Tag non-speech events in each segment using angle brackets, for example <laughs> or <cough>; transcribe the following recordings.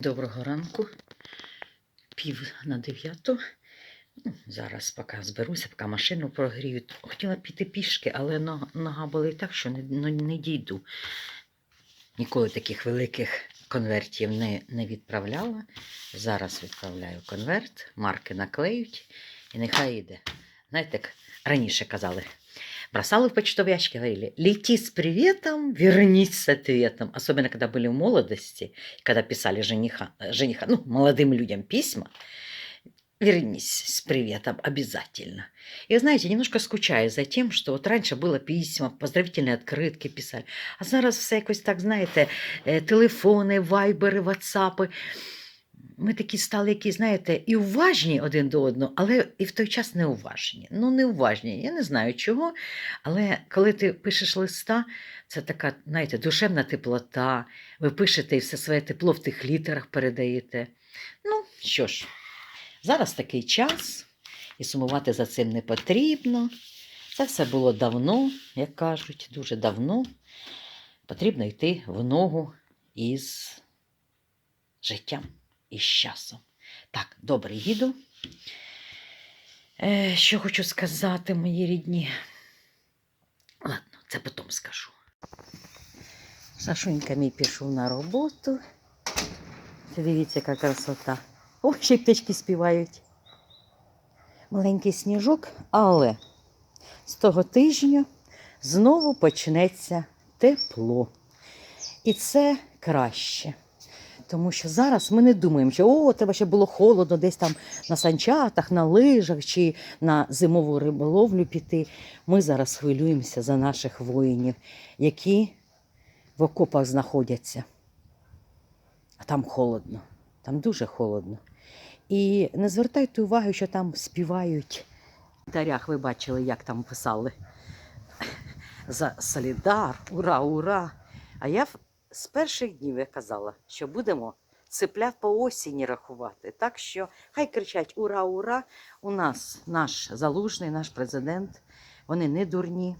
Доброго ранку, пів на дев'яту. Ну, зараз поки зберуся, поки машину прогрію. Хотіла піти пішки, але нога, нога болить так, що не, ну, не дійду. Ніколи таких великих конвертів не, не відправляла. Зараз відправляю конверт, марки наклеють і нехай йде. Знаєте, як раніше казали, бросали в почтовый ящик говорили, лети с приветом, вернись с ответом. Особенно, когда были в молодости, когда писали жениха, э, жениха, ну, молодым людям письма, вернись с приветом обязательно. И знаете, немножко скучаю за тем, что вот раньше было письма, поздравительные открытки писали, а зараз все якось так, знаєте, е, телефони, вайбери, ватсапи. Ми такі стали, які, знаєте, і уважні один до одного, але і в той час неуважні. Ну, неуважні. Я не знаю чого, але коли ти пишеш листа, це така, знаєте, душевна теплота. Ви пишете і все своє тепло в тих літерах передаєте. Ну, що ж, зараз такий час, і сумувати за цим не потрібно. Це все було давно, як кажуть, дуже давно. Потрібно йти в ногу із життям і з часом. Так, добре, їду. Е, що хочу сказати, мої рідні. Ладно, це потім скажу. Сашунька мій пішов на роботу. Дивіться, яка красота. Ой, ще птички співають. Маленький сніжок, але з того тижня знову почнеться тепло. І це краще. Тому що зараз ми не думаємо, що о, треба ще було холодно десь там на санчатах, на лижах чи на зимову риболовлю піти. Ми зараз хвилюємося за наших воїнів, які в окопах знаходяться. А там холодно, там дуже холодно. І не звертайте уваги, що там співають. В коментарях ви бачили, як там писали. За Солідар, ура, ура! А я з перших днів я казала, що будемо цеплят по осені рахувати. Так що хай кричать Ура, ура! У нас наш залужний, наш президент. Вони не дурні,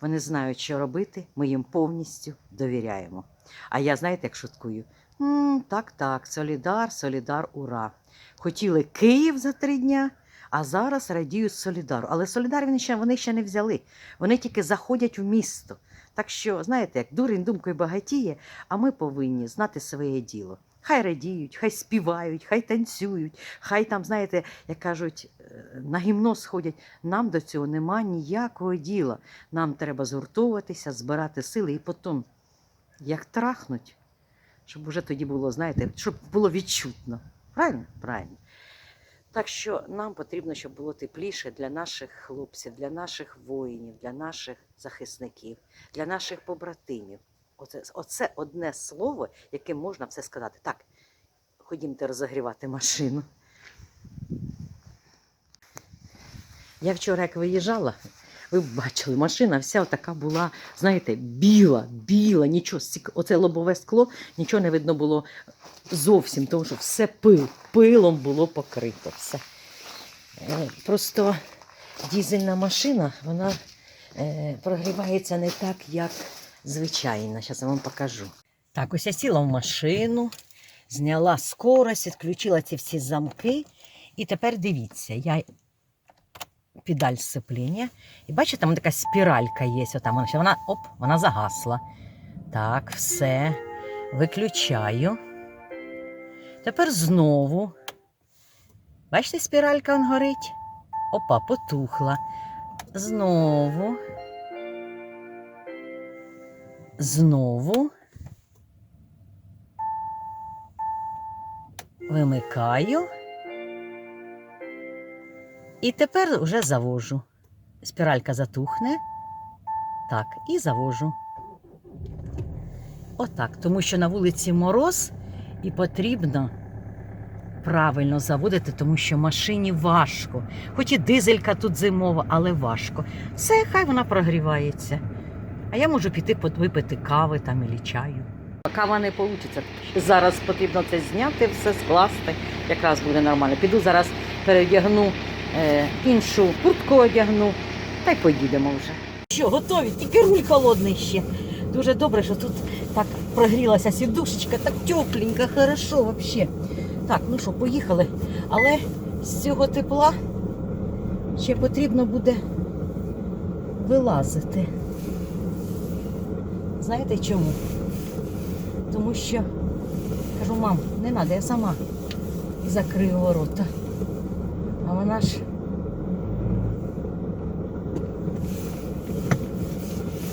вони знають, що робити. Ми їм повністю довіряємо. А я, знаєте, як шуткую? м так, так, Солідар, Солідар, ура! Хотіли Київ за три дня, а зараз радіють Солідару. Але Солідар вони ще, вони ще не взяли. Вони тільки заходять в місто. Так що, знаєте, як дурень думкою багатіє, а ми повинні знати своє діло. Хай радіють, хай співають, хай танцюють, хай там, знаєте, як кажуть, е, на гімно сходять. Нам до цього нема ніякого діла. Нам треба згуртовуватися, збирати сили і потім, як трахнуть, щоб уже тоді було, знаєте, щоб було відчутно. Правильно? Правильно. Так що нам потрібно, щоб було тепліше для наших хлопців, для наших воїнів, для наших захисників, для наших побратимів. Оце, оце одне слово, яким можна все сказати. Так, ходімте розогрівати машину. Я вчора, як виїжджала, ви бачили, машина вся така була, знаєте, біла, біла, нічого, оце лобове скло, нічого не видно було зовсім, тому що все пил, пилом було покрито. Все. Е, Просто дізельна машина, вона е, прогрівається не так, як звичайна. Зараз я вам покажу. Так, ось я сіла в машину, зняла скорость, відключила ці всі замки. І тепер дивіться, я педаль сцеплення. І бачите, там така спіралька є. Отам вона, вона, оп, вона загасла. Так, все. Виключаю. Тепер знову. Бачите, спіралька он горить? Опа, потухла. Знову. Знову. Вимикаю. І тепер вже завожу. Спіралька затухне. Так, і завожу. Отак, тому що на вулиці мороз і потрібно правильно заводити, тому що машині важко. Хоч і дизелька тут зимова, але важко. Все, хай вона прогрівається. А я можу піти випити кави там і чаю. Кава не вийде. Зараз потрібно це зняти, все скласти. Якраз буде нормально. Піду зараз переодягну е, іншу куртку одягну, та й поїдемо вже. Що, готові? Тільки руль холодний ще. Дуже добре, що тут Так прогрілася сідушечка, так тепленько, хорошо вообще. Так, ну що, поїхали. Але з цього тепла ще потрібно буде вилазити. Знаєте чому? Тому що кажу, мам, не треба, я сама закрию ворота. А вона ж.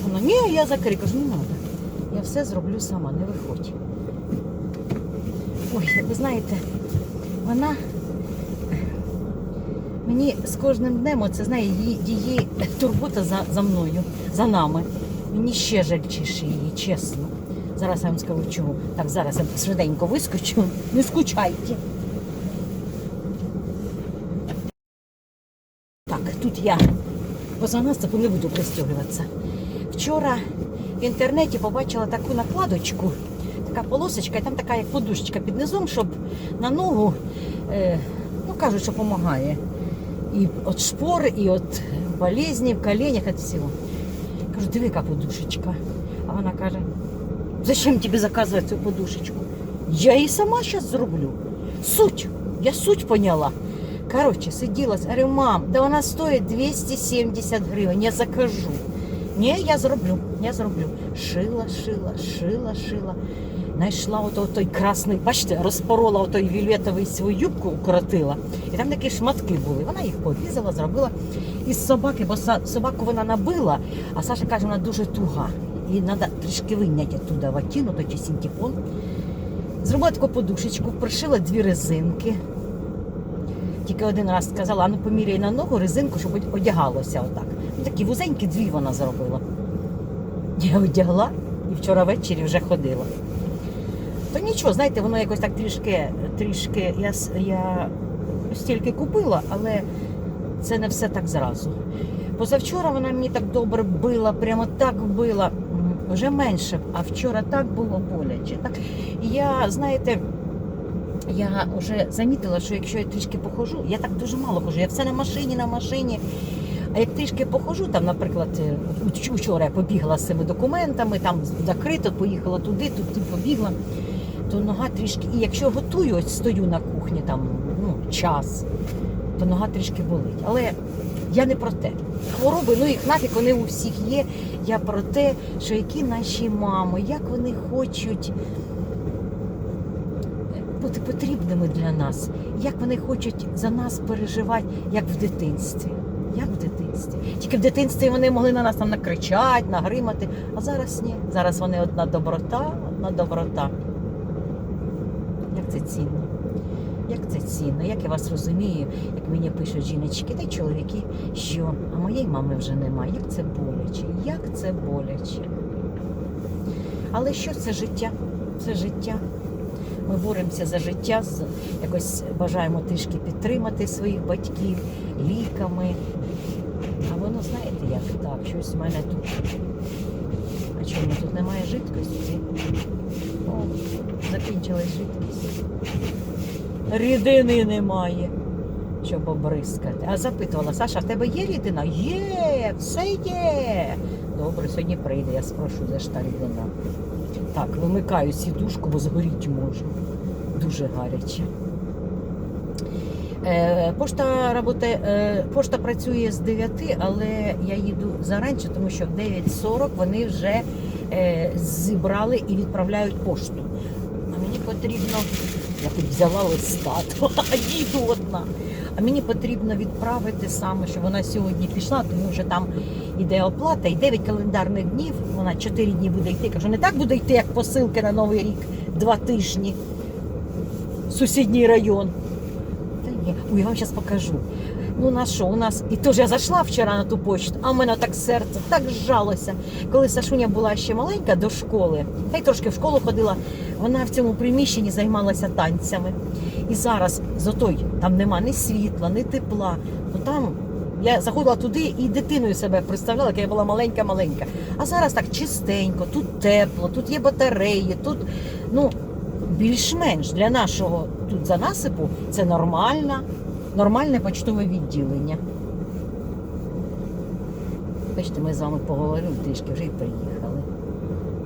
Вона, ні, я закрию. Кажу, не треба. Я все зроблю сама, не виходь. Ой, ви знаєте, вона мені з кожним днем, оце знає, її, її турбота за, за мною, за нами. Мені ще жальчіше її, чесно. Зараз я вам скажу чому. Так, зараз я швиденько вискочу. Не скучайте. Тут я поза насипу не буду пристегуватися. Вчора в інтернеті побачила таку накладочку, така полосочка, і там така як подушечка під низом, щоб на ногу, е, ну кажуть, що допомагає. І від шпор, і від болезней в коленях, від всього. Кажу, диви, яка подушечка. А вона каже, зачем тобі заказувати цю подушечку? Я її сама зараз зроблю. Суть. Я суть поняла. Коротше, сиділа, говорю, мам, да вона стоїть 270 гривень, я закажу. Ні, я зроблю, я зроблю. Шила, шила, шила, шила. Знайшла ото той красний, бачите, розпорола отой вільветовий свою юбку, укоротила. І там такі шматки були. Вона їх порізала, зробила із собаки, бо собаку вона набила, а Саша каже, вона дуже туга. І треба трішки виняти туди ватіну, то чи синтепон. Зробила таку подушечку, пришила дві резинки. Тільки один раз сказала, ну поміряй на ногу резинку, щоб одягалося отак. Ну, такі вузенькі дві вона зробила. Я одягла і вчора ввечері вже ходила. То нічого, знаєте, воно якось так трішки, трішки я, я стільки купила, але це не все так зразу. Позавчора вона мені так добре била, прямо так била. Вже менше, а вчора так було боляче. Так. Я, знаєте, я вже замітила, що якщо я трішки похожу, я так дуже мало хожу, я все на машині, на машині. А як трішки похожу, там, наприклад, е, вчора я побігла з цими документами, там закрито, поїхала туди, тут, тут побігла, то нога трішки. І якщо готую, ось стою на кухні там ну, час, то нога трішки болить. Але я не про те. Хвороби, ну їх нафіг вони у всіх є. Я про те, що які наші мами, як вони хочуть бути потрібними для нас, як вони хочуть за нас переживати, як в дитинстві. Як в дитинстві. Тільки в дитинстві вони могли на нас там накричати, нагримати, а зараз ні. Зараз вони одна доброта, одна доброта. Як це цінно. Як це цінно, як я вас розумію, як мені пишуть жіночки та чоловіки, що а моєї мами вже немає. Як це боляче, як це боляче. Але що це життя? Це життя. Ми боремося за життя, якось бажаємо трішки підтримати своїх батьків ліками. А воно, знаєте, як так, щось в мене тут. А чому тут немає жидкості? О, закінчилась жидкість. Рідини немає, щоб обрискати. А запитувала, Саша, в тебе є рідина? Є, все є. Добре, сьогодні прийде, я спрошу, де ж та рідина. Так, вимикаю сідушку, бо згоріть можу. Дуже гаряче. Е, Пошта, роботи, е, пошта працює з 9, але я їду заранче, тому що в 9.40 вони вже е, зібрали і відправляють пошту. А мені потрібно, я тут взяла листа, <laughs> а їду одна. А мені потрібно відправити саме, щоб вона сьогодні пішла, тому що там іде оплата, і 9 календарних днів, вона 4 дні буде йти. Кажу, не так буде йти, як посилки на Новий рік, два тижні. Сусідній район. Та ні, ой, я вам зараз покажу. Ну на що, у нас і теж я зайшла вчора на ту почту, а в мене так серце так зжалося. Коли Сашуня була ще маленька до школи, та й трошки в школу ходила, вона в цьому приміщенні займалася танцями. І зараз зотой там нема ні світла, ні тепла. Ну там я заходила туди і дитиною себе представляла, як я була маленька-маленька. А зараз так чистенько, тут тепло, тут є батареї, тут ну більш-менш для нашого тут за насипу це нормальна, нормальне почтове відділення. Бачите, ми з вами поговорили трішки, вже й приїхали.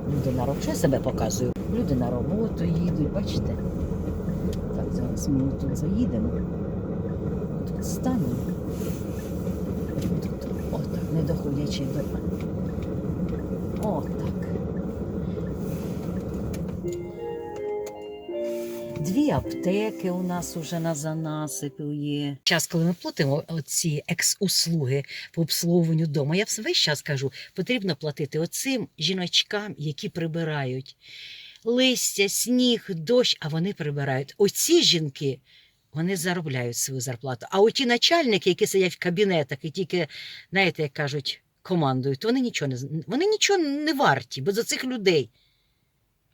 Люди на роботу. Що я себе показую? Люди на роботу їдуть, бачите? Так, зараз ми тут заїдемо. Тут станемо. Тут, отак, не доходячи до. Отак. Аптеки у нас уже на занасипі є. Час, коли ми платимо оці екс-услуги по обслуговуванню дому, я весь час кажу, потрібно платити оцим жіночкам, які прибирають листя, сніг, дощ, а вони прибирають. Оці жінки. Вони заробляють свою зарплату. А оті начальники, які сидять в кабінетах і тільки, знаєте, як кажуть, командують, вони нічого не вони нічого не варті, без оцих людей,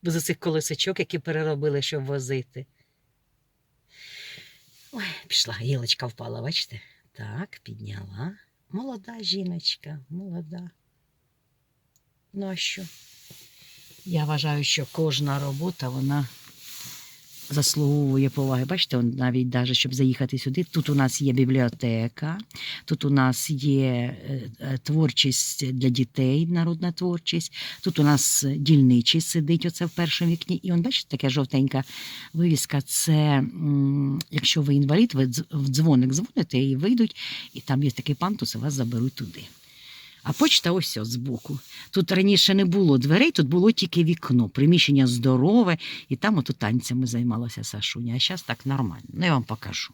без оцих колесичок, які переробили, щоб возити. Ой, пішла, гілочка впала, бачите? Так, підняла. Молода жіночка, молода. Ну а що? Я вважаю, що кожна робота, вона заслуговує поваги. Бачите, навіть даже, щоб заїхати сюди. Тут у нас є бібліотека, тут у нас є е, е, творчість для дітей, народна творчість. Тут у нас дільничий сидить оце в першому вікні. І он, бачите, така жовтенька вивіска. Це якщо ви інвалід, ви в дзвоник дзвоните і вийдуть, і там є такий пантус, і вас заберуть туди. А почта ось ось збоку. Тут раніше не було дверей, тут було тільки вікно. Приміщення здорове, і там ото танцями займалася Сашуня. А зараз так нормально. Ну, я вам покажу.